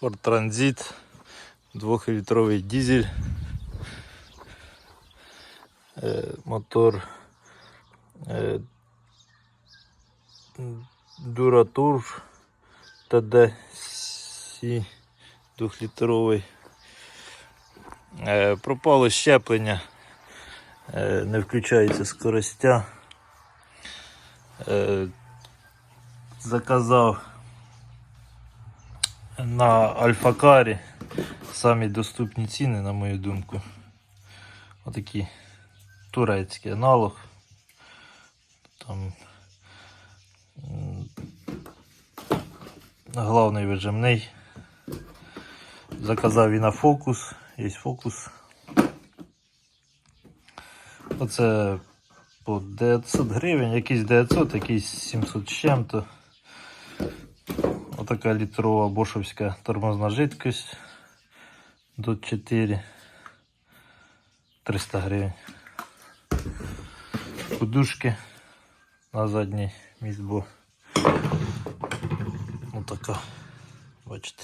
Ford Transit, 2-літровий дизель. Е, мотор е, Дуратур TDC 2-літровий. Е, пропало щеплення, не включається скоростя. Заказав на Альфакарі самі доступні ціни, на мою думку. Отакий турецький аналог. Там главний вижимний. Заказав і на фокус, є фокус. Оце по 900 гривень, якийсь 900, якийсь 700 з чим-то. Отака літрова бошовська тормозна жидкость до 4 300 гривень. Подушки на задній місбо. Отака. Бачите.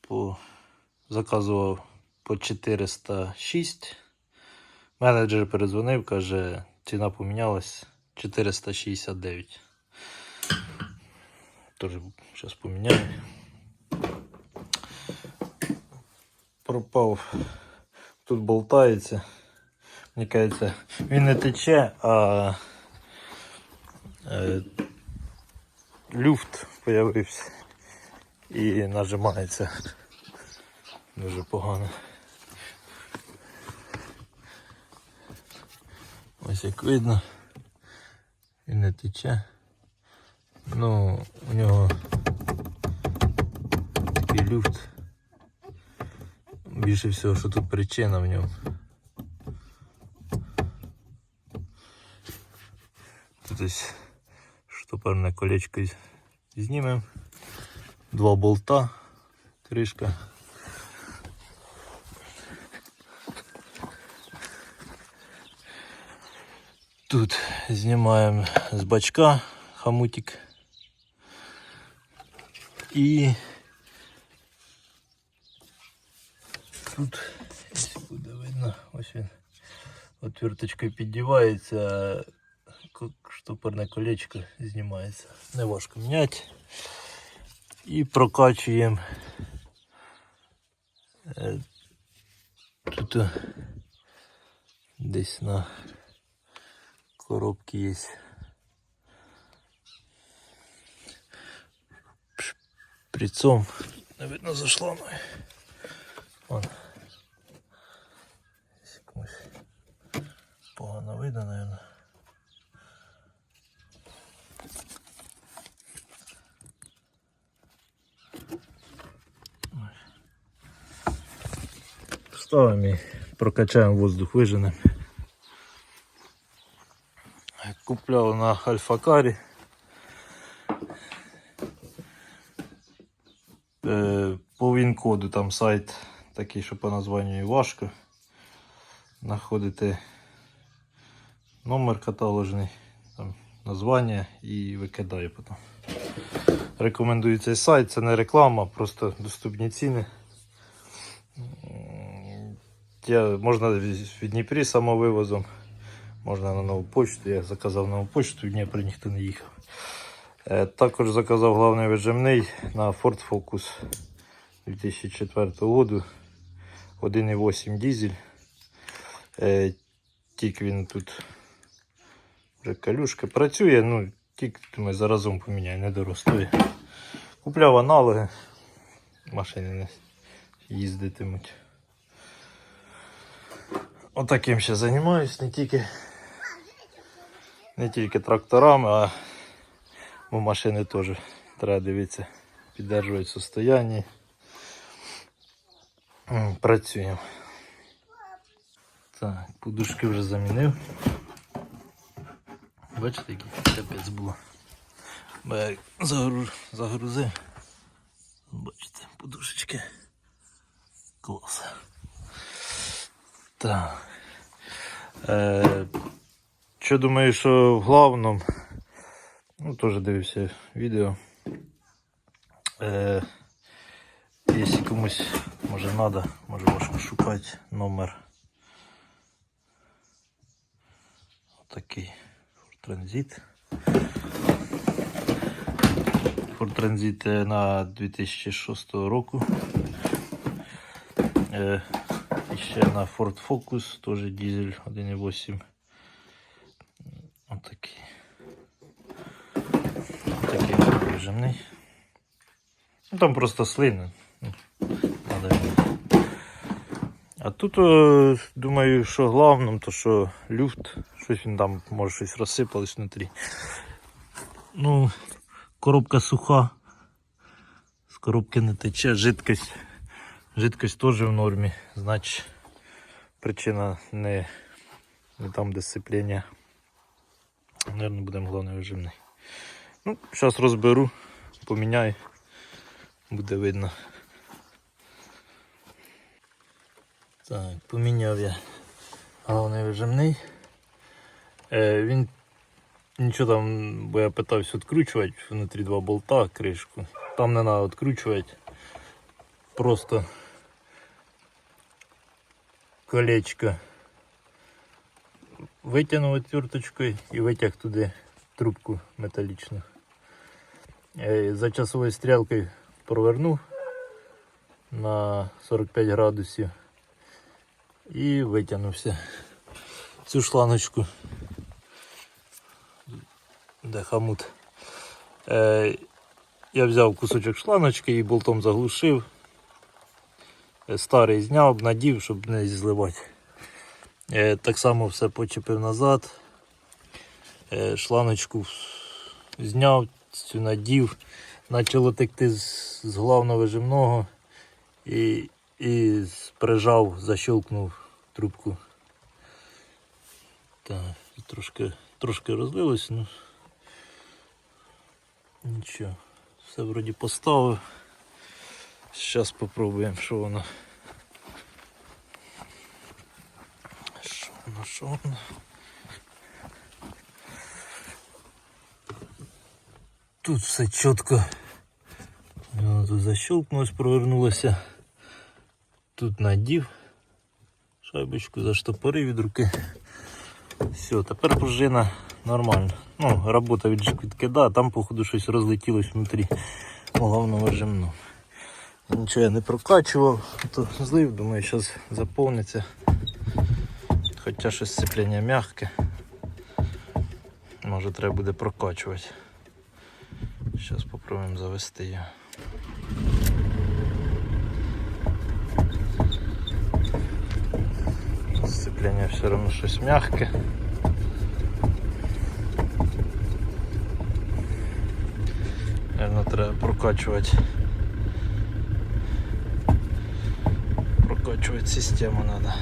По... Заказував по 406. Менеджер перезвонив, каже, ціна помінялась 469. Тоже зараз поміняю. Пропав. Тут болтається. Мені кажеться, він не тече, а е, люфт появився і нажимається дуже погано. Ось як видно, він не тече. Ну, у нього такий люфт. Більше всього, що тут причина в ньому. Тут ось штопорне колечко з- знімемо. Два болта, кришка. Тут знімаємо з бачка хомутик. І тут буде видно, ось він отверточкою піддівається, штопорне колечко знімається. Не важко міняти. І прокачуємо е, тут десь на коробці є. Шприцом. Не видно за шламою. Вон. Десь Комусь погано видно, наверное. Ставимо і прокачаємо воздух, виженемо. Купляв на Альфакарі. По він-коду там сайт такий, що по названню важко. Знаходите номер каталожний, там названня і викидає потім. Рекомендую цей сайт, це не реклама, просто доступні ціни. Я, можна в Дніпрі самовивозом, можна на нову почту. Я заказав нову почту, в Дніпро ніхто не їхав. Е, Також заказав главний вижимний на Ford Focus 2004 року. 1,8 дизель. Е, Тільки він тут вже калюшка працює, ну тільки думаю, заразом поміняю, не доростує. Купляв аналоги, машини не їздитимуть. Отаким ще займаюсь, не тільки, не тільки тракторами, а бо машини теж треба дивитися, піддержують состояння. Працюємо. Так, подушки вже замінив. Бачите, який капець було. Бо я загру... загрузив. Бачите, подушечки. Клас. Так. Е, що думаю, що в главному, ну теж дивився відео. Е, якщо комусь може треба, може важко шукати номер. Отакий Transit. Ford Transit е, на 2006 року. Е, і ще на Ford Focus, теж дизель 1.8. Отакий. Такий режимний. Ну, там просто слини. Ну. А тут, е, думаю, що головним, то що люфт, щось він там, може щось розсипалось внутрі. Ну, коробка суха. З коробки не тече, жидкость. Жидкость теж в нормі. Значить, причина не, не там, де сцеплення. Наверное, будемо головний режимний. Ну, зараз розберу, поміняю, буде видно. Так, поміняв я головний режимний. Е, він нічого там, бо я питався відкручувати, внутрі два болта, кришку. Там не треба відкручувати. Просто колечко витягнув отверточкою і витяг туди трубку металічну. Е, За часовою стрілкою провернув на 45 градусів і витягнувся цю шланочку. Де хамут. Е, я взяв кусочок шланочки і болтом заглушив. Е, Старий зняв, надів, щоб не зливати. Так само все почепив назад. Шланочку зняв, цю надів, почало текти з, з головного вижимного і, і прижав, защелкнув трубку. Так, трошки, трошки розлилось, ну нічого. Все вроді поставив. Зараз спробуємо, що воно. Що воно, що воно? Тут все чітко. Воно тут защелкнулось, провернулося. Тут надів. Шайбочку заштопорив від руки. Все, тепер пружина нормально. Ну, робота від швидки, да, там походу щось розлетілось внутрі головного режимного. Нічого я не прокачував, то злив, думаю, зараз заповниться. Хоча щось сцеплення м'яке. Може треба буде прокачувати. Зараз спробуємо завести його. Сцепление все равно щось мягке. Наверное, треба прокачувати. Прокачувати систему надо.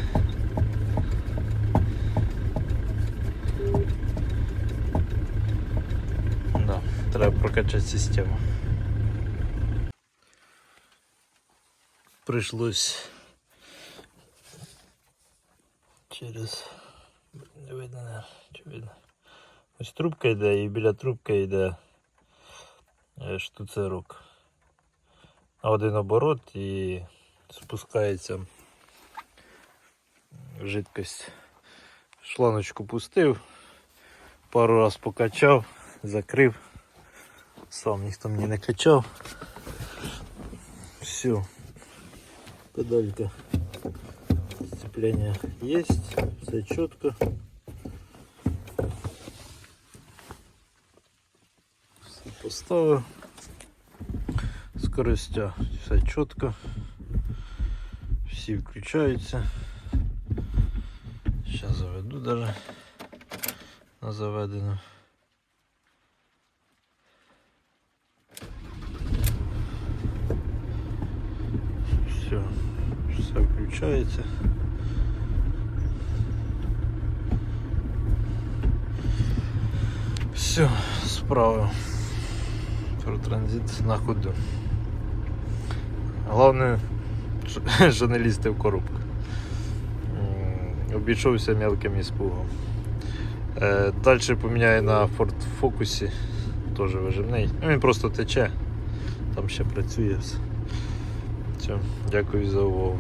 Треба прокачати систему. Пришлось через не видно, чи видно. Ось трубка йде і біля трубки йде е, штуцерок. На один оборот і спускається жидкость. Шланочку пустив, пару раз покачав, закрив, сам ніхто мені не качав. Все, педалька сцепление есть, все четко. Все поставив. Скоростя все чітко. Всі включаються. Зараз заведу даже на заведену. Все, все включається. Все, справив. Про транзит на ходу. Головне, що- в коробку. Обійшовся мелким іспугом. Е, Далі поміняю на Ford Focus, теж виживний. Ну, він просто тече. там ще працює. Все, дякую за увагу.